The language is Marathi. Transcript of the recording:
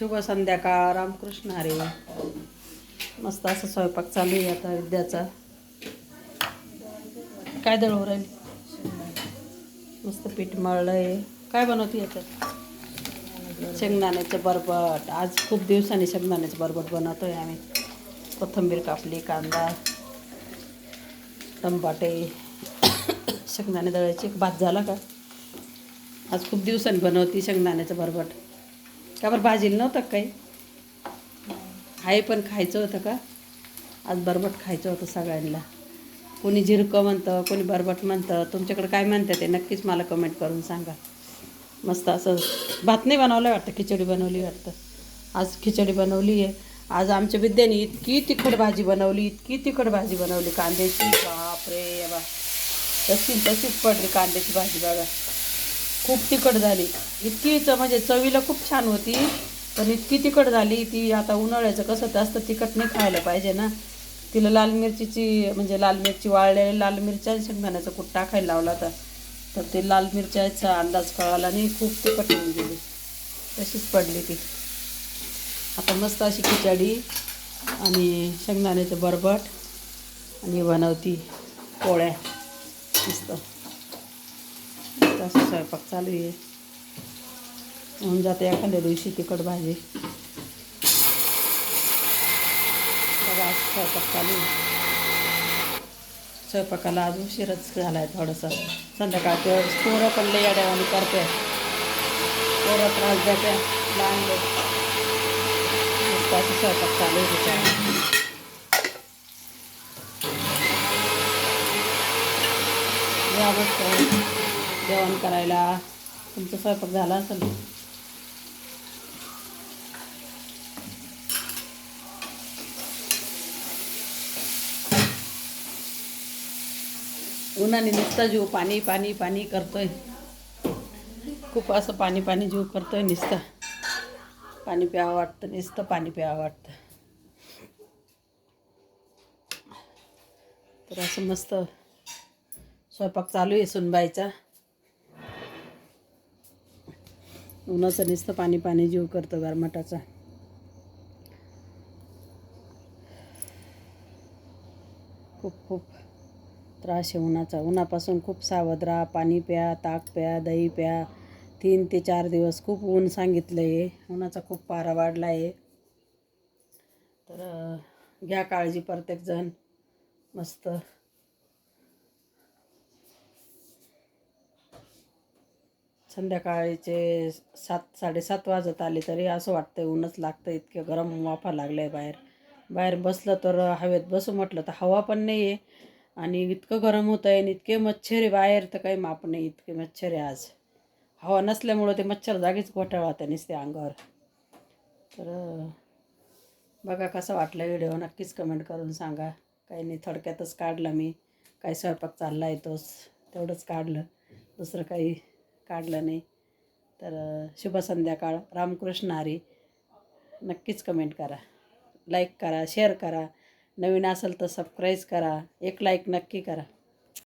शुभ संध्याकाळ. रामकृष्ण हरे. मस्त असं स्वयंपाक चालू आहे आता विद्याचा. काय दळू राहिली? मस्त पीठ मळलं आहे काय बनवते याच्यात? शेंगदाण्याचं बरबट. आज खूप दिवसांनी शेंगदाण्याचं बरबट बनवतोय आम्ही. कोथिंबीर कापली कांदा टमाटे. शेंगदाणे दळायची. भात झाला का? आज खूप दिवसांनी बनवती शेंगदाण्याचं बरबट. का बरं भाजीला नव्हतं काही? आहे पण खायचं होतं का? आज बरबट खायचं होतं सगळ्यांना. कोणी झिरकं म्हणतं कोणी बरबट म्हणतं. तुमच्याकडे काय म्हणतं ते नक्कीच मला कमेंट करून सांगा. मस्त असं भात नाही बनवलं वाटतं खिचडी बनवली वाटतं. आज खिचडी बनवली आहे. आज आमच्या विद्याने इतकी तिखट भाजी बनवली इतकी तिखट भाजी बनवली. कांद्याची बापरे बा तशी तशीच पडली कांद्याची भाजी बघा. खूप तिखट झाली. इतकी च म्हणजे चवीला खूप छान होती. पण इतकी तिखट झाली ती आता उन्हाळ्याचं कसं जास्त तिखट नाही खायला पाहिजे ना. तिला लाल मिरचीची म्हणजे लाल मिरची वाळलेली लाल मिरच्या शेंगदाण्याचा कूट टाकायला लावला होता. तर ते लाल मिरच्याचा अंदाज कळाला नाही खूप तिखट होऊन गेली. तशीच पडली ती. आता मस्त अशी खिचडी आणि शेंगदाण्याचं बरबट आणि बनवती पोळ्या. मस्त. असं स्वयंपाक चालू आहे. होऊन जाते एखाद्या दिवशी तिखट भाजी. बघा असं स्वयंपाक चालू आहे. स्वयंपाकाला आज उशीरच झाला आहे थोडंसं. संध्याकाळच्या वेळेस पोरं पण लई अड्यावानी करते. पोरं त्रास देते लहान लोक. असं स्वयंपाक चालू आहे तिच्या या मस्त जेवण करायला. तुमचा स्वयंपाक झाला असेल. उन्हाने नुसता जीव पाणी पाणी पाणी करतोय. खूप असं पाणी पाणी जीव करतोय नुसतं. पाणी प्यावं वाटतं नुसतं पाणी प्यावं वाटतं. तर असं मस्त स्वयंपाक चालू आहे सुनबाईचा. उन्हाचं नुसतं पाणी पाणी जीव करतो गारमाटाचा. खूप खूप त्रास आहे उन्हाचा. उन्हापासून खूप सावध राहा. पाणी प्या ताक प्या दही प्या. तीन ते चार दिवस खूप ऊन सांगितलं आहे उन्हाचा खूप पारा वाढला आहे तर घ्या काळजी प्रत्येकजण. मस्त. संध्याकाळचे सात साडेसात वाजत आले तरी असं वाटतं ऊनच लागतं इतकं गरम वाफा लागलं आहे बाहेर. बाहेर बसलं तर हवेत बसू म्हटलं तर हवा पण नाही आहे आणि इतकं गरम होतं आहे आणि इतके मच्छर आहे बाहेर तर काही माप नाही इतके मच्छर आहे आज. हवा नसल्यामुळं ते मच्छर जागीच घोटाळा नुसते अंगावर. तर बघा कसं वाटलं व्हिडिओ नक्कीच कमेंट करून सांगा. काही नाही थोडक्यातच काढला मी. काही स्वयंपाक चालला आहे तोच तेवढंच काढलं. दुसरं काही काढलं नाही. तर शुभ संध्याकाळ. रामकृष्ण हरी. नक्कीच कमेंट करा. लाईक करा शेअर करा. नवीन असेल तर सबस्क्राईब करा. एक लाईक नक्की करा.